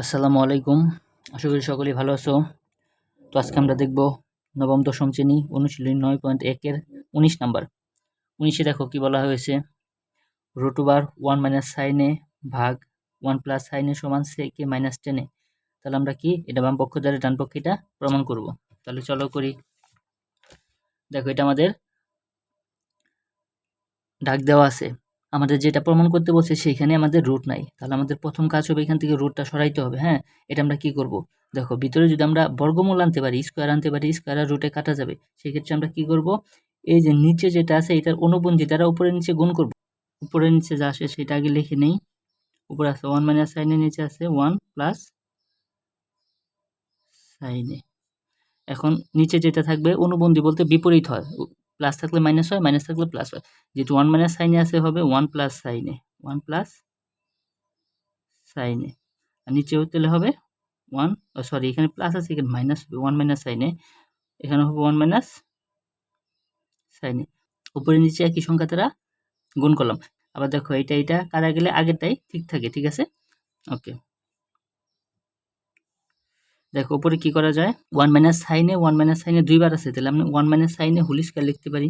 আসসালামু আলাইকুম। আশা করি সকলেই ভালো আছো। তো আজকে আমরা দেখব নবম, দশম শ্রেণি, অনুশীলনী নয় পয়েন্ট একের উনিশ নাম্বার। উনিশে দেখো কি বলা হয়েছে? রোটুবার ওয়ান মাইনাস সাইনে ভাগ ওয়ান প্লাস সাইনে সমান সেকে মাইনাস টেনে তাহলে আমরা কি? এটা বাম পক্ষ দ্বারা ডান পক্ষে এটা প্রমাণ করব। তাহলে চলো করি। দেখো এটা আমাদের ডাক দেওয়া আছে। আমাদের যেটা প্রমাণ করতে বলছে সেইখানে আমাদের রুট নাই। তাহলে আমাদের প্রথম কাজ হবে এখান থেকে রুটটা সরাইতে হবে হ্যাঁ? এটা আমরা কি করব? দেখো, ভিতরে যদি আমরা বর্গমূল আনতে পারি স্কোয়ার আনতে পারি স্কোয়ার আর রুটে কাটা যাবে, সেক্ষেত্রে আমরা কি করব? এই যে নিচে যেটা আছে, এটার অনুবন্ধী দ্বারা উপরে নিচে গুণ করব। উপরে নিচে যা আসে সেটা আগে লিখে নেই। উপরে আছে ওয়ান মাইনাস সাইনে নিচে আছে ওয়ান প্লাস সাইনে এখন নিচে যেটা থাকবে, অনুবন্ধী বলতে বিপরীত হয়। প্লাস থাকলে মাইনাস হয় মাইনাস থাকলে প্লাস হয়। যেহেতু ওয়ান মাইনাস সাইনে আছে হবে one plus sine A one plus sine A আর নিচেও তাহলে হবে ওয়ান সরি এখানে প্লাস আছে, এখানে মাইনাস হবে ওয়ান মাইনাস সাইনে এখানে হবে ওয়ান মাইনাস সাইনে উপরে নিচে একই সংখ্যা তারা গুণ করলাম। আবার দেখো, এইটা এইটা কারা গেলে? আগেরটাই ঠিক থাকে, ঠিক আছে? ওকে দেখো, উপরে কি করা যায়? One minus sine A one minus sine A দুইবার আছে, তাহলে আমি one minus sine A whole square লিখতে পারি।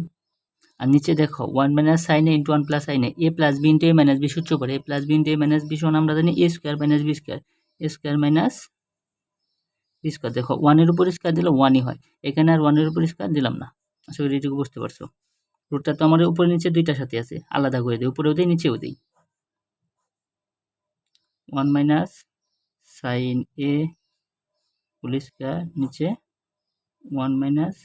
আর নিচে দেখো one minus sine A into one plus sine A A plus B into A minus B সূত্র পড়ে A plus B into A minus B সমান আমরা জানি A square minus B square A square minus B square দেখো ওয়ানের উপর square দিলে ওয়ানই হয়, এখানে আর ওয়ানের উপর স্কোয়ার দিলাম না। আশা করি এটুকু বুঝতে পারছ। রুটটা তো আমার উপরে নিচে দুইটার সাথে আছে, আলাদা করে দিই, উপরেও দিই, নিচেও দিই। One minus sine A whole square নিচে one minus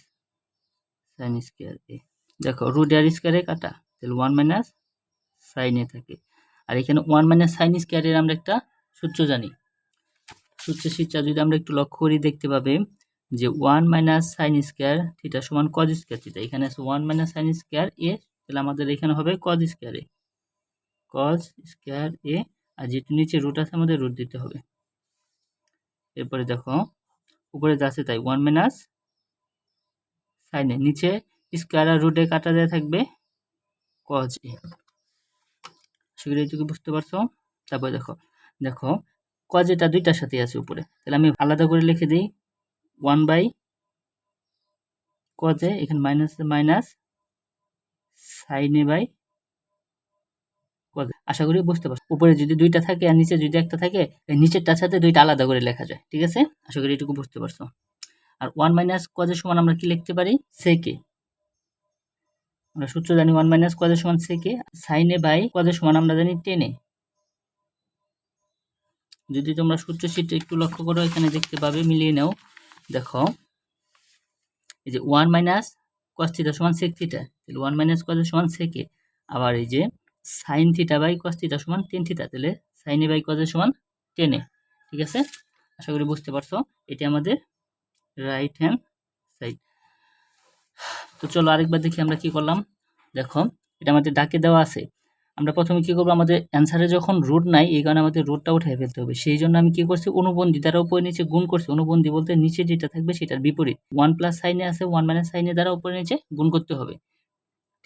sine square A দেখো রুট আর স্কোয়ারে কাটা, তাহলে ওয়ান মাইনাস সাইনে থাকে। আর এখানে ওয়ান মাইনাস সাইন স্কোয়ারের আমরা একটা সূত্র জানি। সূত্র শিক্ষা যদি আমরা একটু লক্ষ্য করি, দেখতে পাবে যে one minus sine square theta সমান কজ স্কোয়ার থিটা এখানে আছে one minus sine square A তাহলে আমাদের এখানে হবে cos square A cos square A আর যেহেতু নিচে রুট আছে, আমাদের রুট দিতে হবে। এরপরে দেখো উপরে যাচ্ছে তাই ওয়ান মাইনাস সাইনে নিচে স্কোয়ার রুটে কাটা দেওয়া থাকবে কজ এ সেগুলো এইটুকু বুঝতে পারছ। তারপরে দেখো দেখো কজ এটা দুইটার সাথে আছে উপরে। তাহলে আমি আলাদা করে লিখে দিই। ওয়ান বাই কজে এখানে minus minus sine A by cos A আশা করি বুঝতে পারছ। উপরে যদি দুইটা থাকে আর নিচে যদি একটা থাকে নিচেরটার সাথে দুইটা আলাদা করে লেখা যায়, ঠিক আছে? আশা করি এটুকু বুঝতে পারছ। আর ওয়ান মাইনাস কজের সমান আমরা কি লিখতে পারি? সেকে আমরা সূত্র জানি ওয়ান মাইনাস কজের সমান সে সেকে সাইনে বাই কজের সমান আমরা জানি টেনে যদি তোমরা সূত্র শীট একটু লক্ষ্য করো, এখানে দেখতে পাবে, মিলিয়ে নাও। দেখো, এই যে ওয়ান মাইনাস কস থিটা সমান সেক থিটা তাহলে ওয়ান মাইনাস কজের সমান সেকে আবার এই যে sine theta by cos theta সমান টেন থিটা তাহলে সাইনে বাই কজের সমান টেনে ঠিক আছে? আশা করি বুঝতে পারছ, এটি আমাদের রাইট হ্যান্ড সাইড তো চলো আরেকবার দেখি আমরা কি করলাম। দেখো, এটা আমাদের ডাকে দেওয়া আছে। আমরা প্রথমে কি করব, আমাদের অ্যান্সারে যখন রুট নাই, এই কারণে আমাদের রুটটা উঠে ফেলতে হবে। সেই জন্য আমি কি করছি, অনুবন্ধী দ্বারা উপরে নিচে গুণ করছি। অনুবন্ধী বলতে নিচে যেটা থাকবে সেটার বিপরীত। ওয়ান প্লাস সাইনে আছে ওয়ান মাইনাস সাইনে দ্বারা উপরে নিচে গুণ করতে হবে।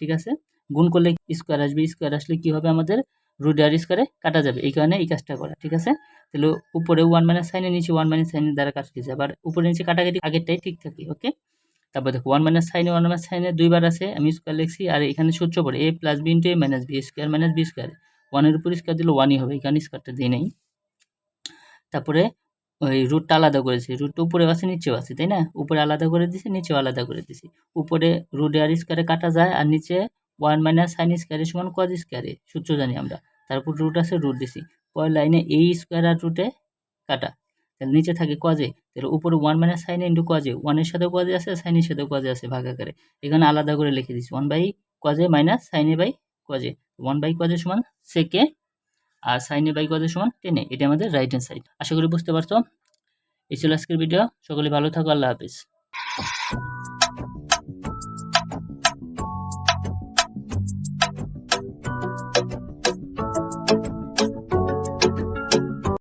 ঠিক আছে? গুণ করলে স্কোয়ার আসবে স্কোয়ার আসলে কি হবে আমাদের? রুট আর স্কোয়ারে কাটা যাবে, এই কারণে এই কাজটা করা, ঠিক আছে? তাহলে উপরে ওয়ান মাইনাস সাইনে নিচে ওয়ান মাইনাস সাইনের দ্বারা কাটতেছে আবার উপরে নিচে কাটাকাটি আগেরটাই ঠিক থাকে ওকে তারপর দেখো one minus sine A one minus sine A দুইবার আছে, আমি স্কোয়ার লিখছি, আর এখানে সূত্র পড়ে A plus B into A minus B square minus B square ওয়ানের উপর স্কোয়ার দিলে ওয়ানই হবে এখানে স্কোয়ারটা দিই নাই। তারপরে ওই রুটটা আলাদা করেছি রুটটা উপরে আছে, নিচেও আছে, তাই না? উপরে আলাদা করে দিছি, নিচেও আলাদা করে দিছি। উপরে রুট আর স্কোয়ারে কাটা যায়, আর নিচে ওয়ান মাইনাস সাইন স্কোয়ারের সমান কজ স্কোয়ারে, সূত্র জানি আমরা। তারপর রুট আছে রুট দিছি পরের লাইনে এই স্কোয়ার আর রুটে কাটা। তাহলে নিচে থাকে কজে তাহলে উপরে one minus sine into cos A ওয়ানের সাথেও কজে আছে সাইনের সাথেও কজে আছে ভাগ আকারে। এখানে আলাদা করে লিখে দিচ্ছি। One by cos A minus sine A by cos A one by কজের সমান সেকে আর সাইনে বাই কজের সমান টেনে এটা আমাদের রাইট হ্যান্ড সাইড আশা করি বুঝতে পারছ। এই ছিল আজকের ভিডিও সকলে ভালো থাকো, আল্লাহ হাফিজ।